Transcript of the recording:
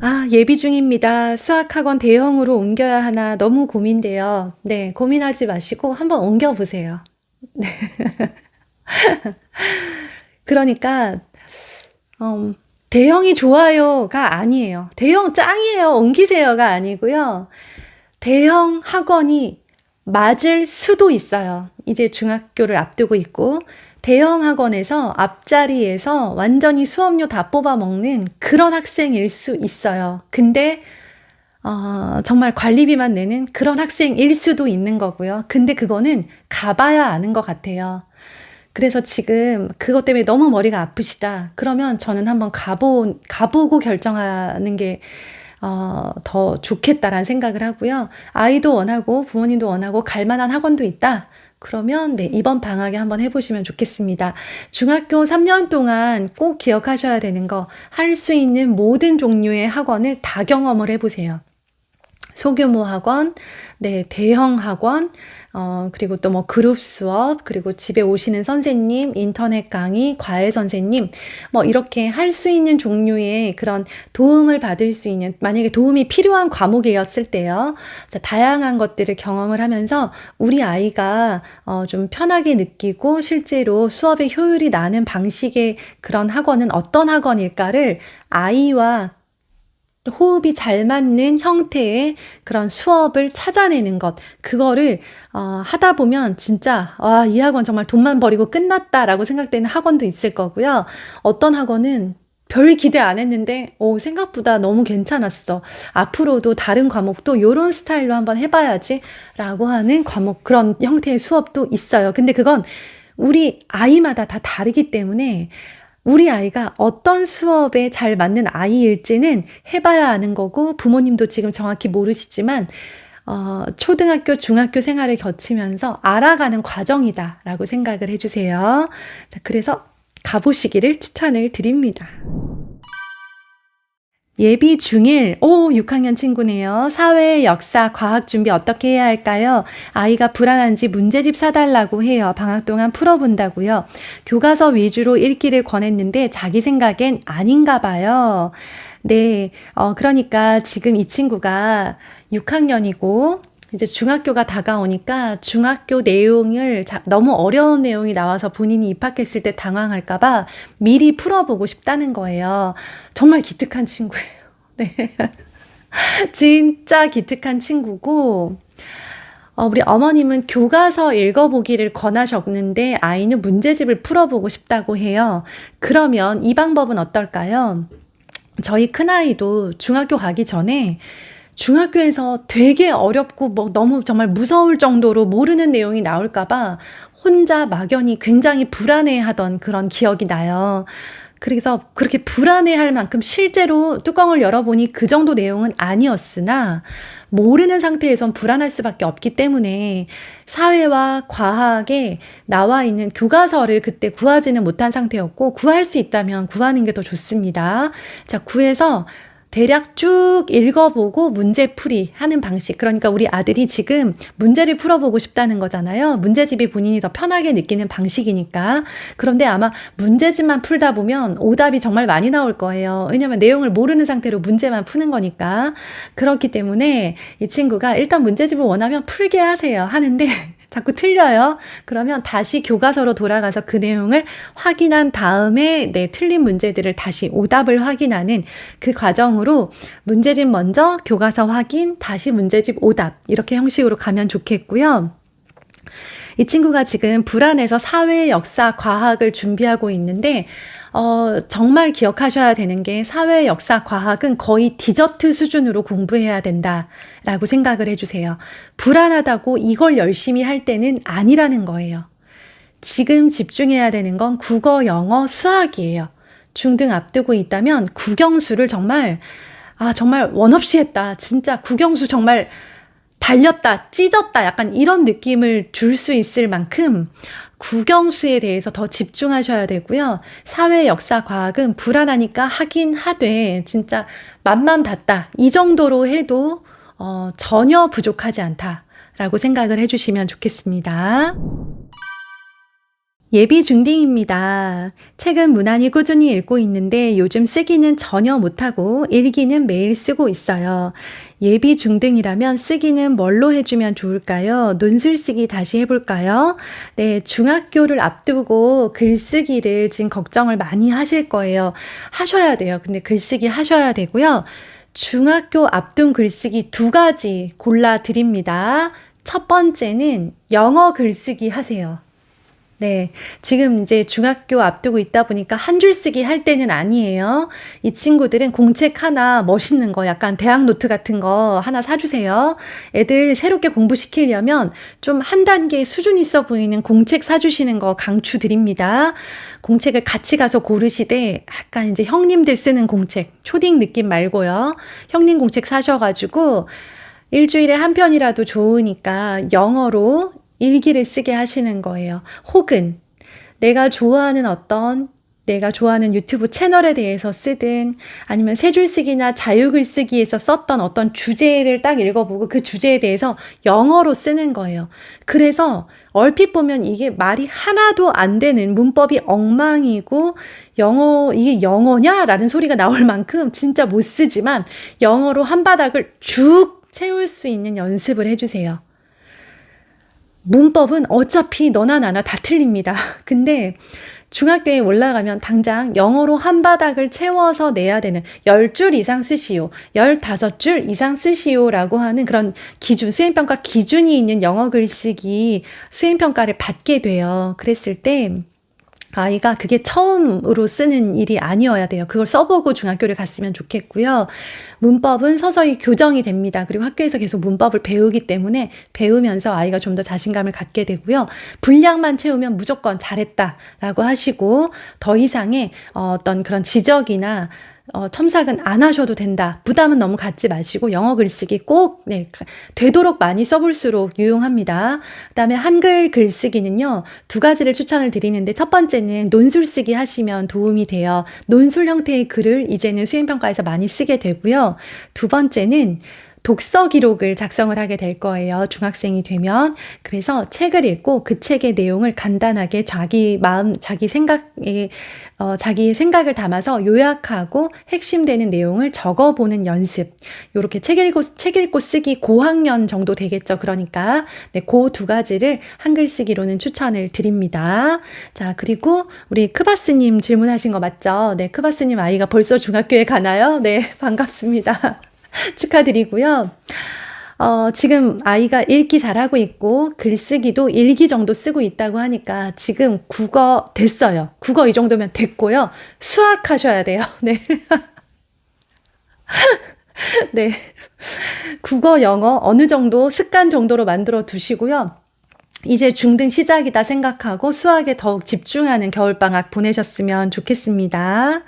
아, 예비 중입니다. 수학학원 대형으로 옮겨야 하나 너무 고민돼요. 네, 고민하지 마시고 한번 옮겨보세요. 네. 그러니까, 음, 대형이 좋아요가 아니에요. 대형 짱이에요. 옮기세요가 아니고요. 대형 학원이 맞을 수도 있어요. 이제 중학교를 앞두고 있고, 대형 학원에서 앞자리에서 완전히 수업료 다 뽑아 먹는 그런 학생일 수 있어요. 근데 어, 정말 관리비만 내는 그런 학생일 수도 있는 거고요. 근데 그거는 가봐야 아는 것 같아요. 그래서 지금 그것 때문에 너무 머리가 아프시다. 그러면 저는 한번 가보, 가보고 결정하는 게 어, 더 좋겠다라는 생각을 하고요. 아이도 원하고 부모님도 원하고 갈 만한 학원도 있다. 그러면 네, 이번 방학에 한번 해보시면 좋겠습니다. 중학교 3년 동안 꼭 기억하셔야 되는 거, 할 수 있는 모든 종류의 학원을 다 경험을 해보세요. 소규모 학원, 네, 대형 학원, 어, 그리고 또 뭐 그룹 수업, 그리고 집에 오시는 선생님, 인터넷 강의, 과외 선생님, 뭐 이렇게 할 수 있는 종류의 그런 도움을 받을 수 있는, 만약에 도움이 필요한 과목이었을 때요. 자, 다양한 것들을 경험을 하면서 우리 아이가 어, 좀 편하게 느끼고 실제로 수업의 효율이 나는 방식의 그런 학원은 어떤 학원일까를 아이와 호흡이 잘 맞는 형태의 그런 수업을 찾아내는 것, 그거를 어, 하다 보면 진짜 와, 이 학원 정말 돈만 버리고 끝났다라고 생각되는 학원도 있을 거고요. 어떤 학원은 별 기대 안 했는데, 오, 생각보다 너무 괜찮았어. 앞으로도 다른 과목도 요런 스타일로 한번 해봐야지. 라고 하는 과목, 그런 형태의 수업도 있어요. 근데 그건 우리 아이마다 다 다르기 때문에 우리 아이가 어떤 수업에 잘 맞는 아이일지는 해봐야 아는 거고 부모님도 지금 정확히 모르시지만 어, 초등학교, 중학교 생활을 거치면서 알아가는 과정이다라고 생각을 해주세요. 자, 그래서 가보시기를 추천을 드립니다. 예비 중일, 오, 6학년 친구네요. 사회, 역사, 과학 준비 어떻게 해야 할까요? 아이가 불안한지 문제집 사달라고 해요. 방학 동안 풀어본다고요. 교과서 위주로 읽기를 권했는데 자기 생각엔 아닌가 봐요. 네, 어, 그러니까 지금 이 친구가 6학년이고, 이제 중학교가 다가오니까 중학교 내용을 자, 너무 어려운 내용이 나와서 본인이 입학했을 때 당황할까봐 미리 풀어보고 싶다는 거예요. 정말 기특한 친구예요. 네. 진짜 기특한 친구고, 어, 우리 어머님은 교과서 읽어보기를 권하셨는데 아이는 문제집을 풀어보고 싶다고 해요. 그러면 이 방법은 어떨까요? 저희 큰아이도 중학교 가기 전에 중학교에서 되게 어렵고 뭐 너무 정말 무서울 정도로 모르는 내용이 나올까봐 혼자 막연히 굉장히 불안해 하던 그런 기억이 나요. 그래서 그렇게 불안해할 만큼 실제로 뚜껑을 열어보니 그 정도 내용은 아니었으나 모르는 상태에선 불안할 수밖에 없기 때문에 사회와 과학에 나와 있는 교과서를 그때 구하지는 못한 상태였고 구할 수 있다면 구하는 게 더 좋습니다. 자, 구해서 대략 쭉 읽어보고 문제 풀이 하는 방식. 그러니까 우리 아들이 지금 문제를 풀어보고 싶다는 거잖아요. 문제집이 본인이 더 편하게 느끼는 방식이니까. 그런데 아마 문제집만 풀다 보면 오답이 정말 많이 나올 거예요. 왜냐면 내용을 모르는 상태로 문제만 푸는 거니까. 그렇기 때문에 이 친구가 일단 문제집을 원하면 풀게 하세요. 하는데 자꾸 틀려요. 그러면 다시 교과서로 돌아가서 그 내용을 확인한 다음에 네, 틀린 문제들을 다시 오답을 확인하는 그 과정으로 문제집 먼저 교과서 확인, 다시 문제집 오답 이렇게 형식으로 가면 좋겠고요. 이 친구가 지금 불안해서 사회, 역사, 과학을 준비하고 있는데 어, 정말 기억하셔야 되는 게 사회, 역사, 과학은 거의 디저트 수준으로 공부해야 된다라고 생각을 해주세요. 불안하다고 이걸 열심히 할 때는 아니라는 거예요. 지금 집중해야 되는 건 국어, 영어, 수학이에요. 중등 앞두고 있다면 국영수를 정말, 아, 정말 원 없이 했다. 진짜 국영수 정말 달렸다, 찢었다, 약간 이런 느낌을 줄 수 있을 만큼 국영수에 대해서 더 집중하셔야 되고요. 사회, 역사, 과학은 불안하니까 하긴 하되 진짜 맛만 봤다. 이 정도로 해도 어, 전혀 부족하지 않다라고 생각을 해주시면 좋겠습니다. 예비 중딩입니다. 책은 무난히 꾸준히 읽고 있는데 요즘 쓰기는 전혀 못하고 일기는 매일 쓰고 있어요. 예비 중등이라면 쓰기는 뭘로 해주면 좋을까요? 논술 쓰기 다시 해볼까요? 네, 중학교를 앞두고 글쓰기를 지금 걱정을 많이 하실 거예요. 하셔야 돼요. 근데 글쓰기 하셔야 되고요. 중학교 앞둔 글쓰기 두 가지 골라 드립니다. 첫 번째는 영어 글쓰기 하세요. 네. 지금 이제 중학교 앞두고 있다 보니까 한 줄 쓰기 할 때는 아니에요. 이 친구들은 공책 하나 멋있는 거, 약간 대학 노트 같은 거 하나 사주세요. 애들 새롭게 공부시키려면 좀 한 단계 수준 있어 보이는 공책 사주시는 거 강추 드립니다. 공책을 같이 가서 고르시되 약간 이제 형님들 쓰는 공책, 초딩 느낌 말고요. 형님 공책 사셔가지고 일주일에 한 편이라도 좋으니까 영어로 일기를 쓰게 하시는 거예요. 혹은 내가 좋아하는 어떤 내가 좋아하는 유튜브 채널에 대해서 쓰든 아니면 세 줄쓰기나 자유글쓰기에서 썼던 어떤 주제를 딱 읽어보고 그 주제에 대해서 영어로 쓰는 거예요. 그래서 얼핏 보면 이게 말이 하나도 안 되는 문법이 엉망이고 영어, 이게 영어냐라는 소리가 나올 만큼 진짜 못 쓰지만 영어로 한 바닥을 쭉 채울 수 있는 연습을 해주세요. 문법은 어차피 너나 나나 다 틀립니다. 근데 중학교에 올라가면 당장 영어로 한 바닥을 채워서 내야 되는 10줄 이상 쓰시오, 15줄 이상 쓰시오라고 하는 그런 기준, 수행평가 기준이 있는 영어 글쓰기 수행평가를 받게 돼요. 그랬을 때 아이가 그게 처음으로 쓰는 일이 아니어야 돼요. 그걸 써보고 중학교를 갔으면 좋겠고요. 문법은 서서히 교정이 됩니다. 그리고 학교에서 계속 문법을 배우기 때문에 배우면서 아이가 좀 더 자신감을 갖게 되고요. 분량만 채우면 무조건 잘했다라고 하시고 더 이상의 어떤 그런 지적이나 어, 첨삭은 안 하셔도 된다. 부담은 너무 갖지 마시고 영어 글쓰기 꼭 네, 되도록 많이 써볼수록 유용합니다. 그다음에 한글 글쓰기는요 두 가지를 추천을 드리는데 첫 번째는 논술 쓰기 하시면 도움이 돼요. 논술 형태의 글을 이제는 수행평가에서 많이 쓰게 되고요. 두 번째는 독서 기록을 작성을 하게 될 거예요. 중학생이 되면. 그래서 책을 읽고 그 책의 내용을 간단하게 자기 마음, 자기 생각에, 어, 자기 생각을 담아서 요약하고 핵심되는 내용을 적어보는 연습. 요렇게 책 읽고, 책 읽고 쓰기 고학년 정도 되겠죠. 그러니까. 네, 그 두 가지를 한글 쓰기로는 추천을 드립니다. 자, 그리고 우리 크바스님 질문하신 거 맞죠? 네, 크바스님 아이가 벌써 중학교에 가나요? 네, 반갑습니다. 축하드리고요. 어, 지금 아이가 읽기 잘하고 있고 글쓰기도 일기 정도 쓰고 있다고 하니까 지금 국어 됐어요. 국어 이 정도면 됐고요. 수학 하셔야 돼요. 네. 네. 국어, 영어 어느 정도 습관 정도로 만들어 두시고요. 이제 중등 시작이다 생각하고 수학에 더욱 집중하는 겨울방학 보내셨으면 좋겠습니다.